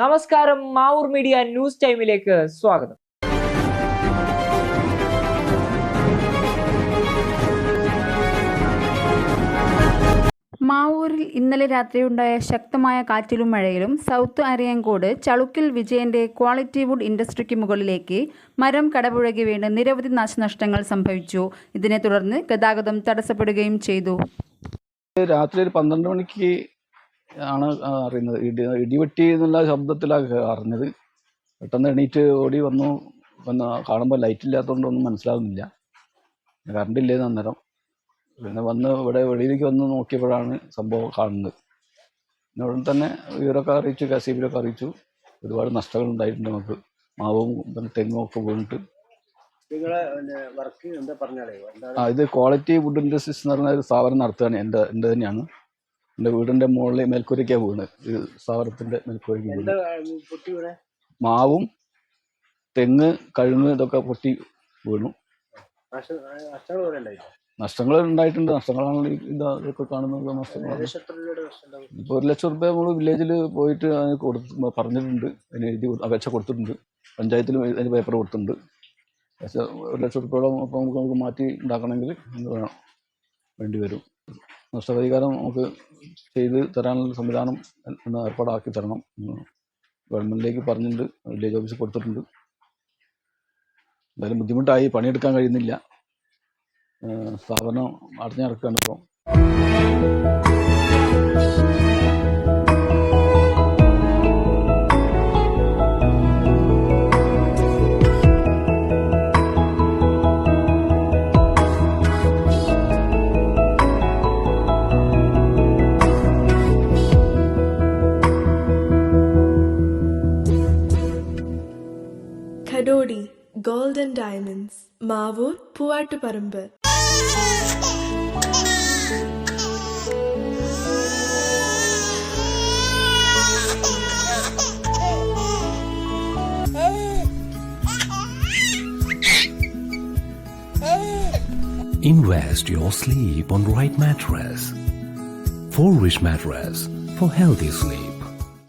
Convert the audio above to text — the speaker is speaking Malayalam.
നമസ്കാരം മാവൂർ മീഡിയ ന്യൂസ് ടൈമിലേക്ക് സ്വാഗതം. മാവൂരിൽ ഇന്നലെ രാത്രിയുണ്ടായ ശക്തമായ കാറ്റിലും മഴയിലും സൗത്ത് അരിയങ്കോട് ചളുക്കിൽ വിജയന്റെ ക്വാളിറ്റി വുഡ് ഇൻഡസ്ട്രിക്ക് മുകളിലേക്ക് മരം കടപുഴകി വീണ് നിരവധി നാശനഷ്ടങ്ങൾ സംഭവിച്ചു. ഇതിനെ തുടർന്ന് ഗതാഗതം തടസ്സപ്പെടുകയും ചെയ്തു. രാത്രി ഒരു പന്ത്രണ്ട് മണിക്ക് ആണ് അറിയുന്നത്. ഇടി ഇടിവെട്ടി എന്നുള്ള ശബ്ദത്തിലാണ് അറിഞ്ഞത്. പെട്ടെന്ന് എണീറ്റ് ഓടി വന്നു വന്ന് കാണുമ്പോൾ ലൈറ്റ് ഇല്ലാത്തതുകൊണ്ടൊന്നും മനസ്സിലാകുന്നില്ല കറണ്ട് ഇല്ലേന്ന് അന്നേരം. പിന്നെ വന്ന് ഇവിടെ വെളിയിലേക്ക് വന്ന് നോക്കിയപ്പോഴാണ് സംഭവം കാണുന്നത്. പിന്നെ ഉടൻ തന്നെ വിവരമൊക്കെ അറിയിച്ചു കസീബിലൊക്കെ അറിയിച്ചു. ഒരുപാട് നഷ്ടങ്ങൾ ഉണ്ടായിട്ടുണ്ട് നമുക്ക്. മാവും പിന്നെ തെങ്ങും ഒക്കെ വീണിട്ട്. ആ ഇത് ക്വാളിറ്റി വുഡ് ഇൻഡസ്ട്രീസ് എന്ന് പറഞ്ഞ ഒരു സ്ഥാപനം നടത്തുകയാണ്. എന്റെ എന്റെ തന്നെയാണ്. എന്റെ വീടിന്റെ മുകളിൽ വീണ്. സ്ഥാപനത്തിന്റെ മേൽക്കൂരയ്ക്ക് വീണ്. പൊട്ടി ഇവിടെ മാവും തെങ്ങ് കഴുങ്ങ് ഇതൊക്കെ പൊട്ടി വീണു. നഷ്ട നഷ്ടങ്ങൾ ഉണ്ടായിട്ടുണ്ട്. നഷ്ടങ്ങളാണ് ഈ ഇതാ ഇതൊക്കെ കാണുന്നത്. നഷ്ടങ്ങളാണ്. ഇപ്പോൾ ഒരു ലക്ഷം രൂപ നമ്മൾ വില്ലേജിൽ പോയിട്ട് അതിന് കൊടുത്ത് പറഞ്ഞിട്ടുണ്ട്. അതിന് എഴുതി അപേക്ഷ കൊടുത്തിട്ടുണ്ട്. പഞ്ചായത്തിലും അതിന് പേപ്പർ കൊടുത്തിട്ടുണ്ട്. പക്ഷേ ഒരു ലക്ഷം റുപ്യോളം നമുക്ക് നമുക്ക് മാറ്റി ഉണ്ടാക്കണമെങ്കിൽ വേണം. വേണ്ടി വരും. നഷ്ടപരിഹാരം നമുക്ക് ചെയ്ത് തരാനുള്ള സംവിധാനം ഒന്ന് ഏർപ്പാടാക്കി തരണം. ഗവൺമെന്റിലേക്ക് പറഞ്ഞിട്ടുണ്ട് വില്ലേജ് ഓഫീസിൽ കൊടുത്തിട്ടുണ്ട്. എന്തായാലും ബുദ്ധിമുട്ടായി പണിയെടുക്കാൻ കഴിയുന്നില്ല. സ്ഥാപനം അടഞ്ഞു നടക്കുകയാണ് ഇപ്പോൾ Khadodi gold and diamonds Mavoor Poovattuparamba Invest your sleep on right mattress. For rich mattress for healthy sleep.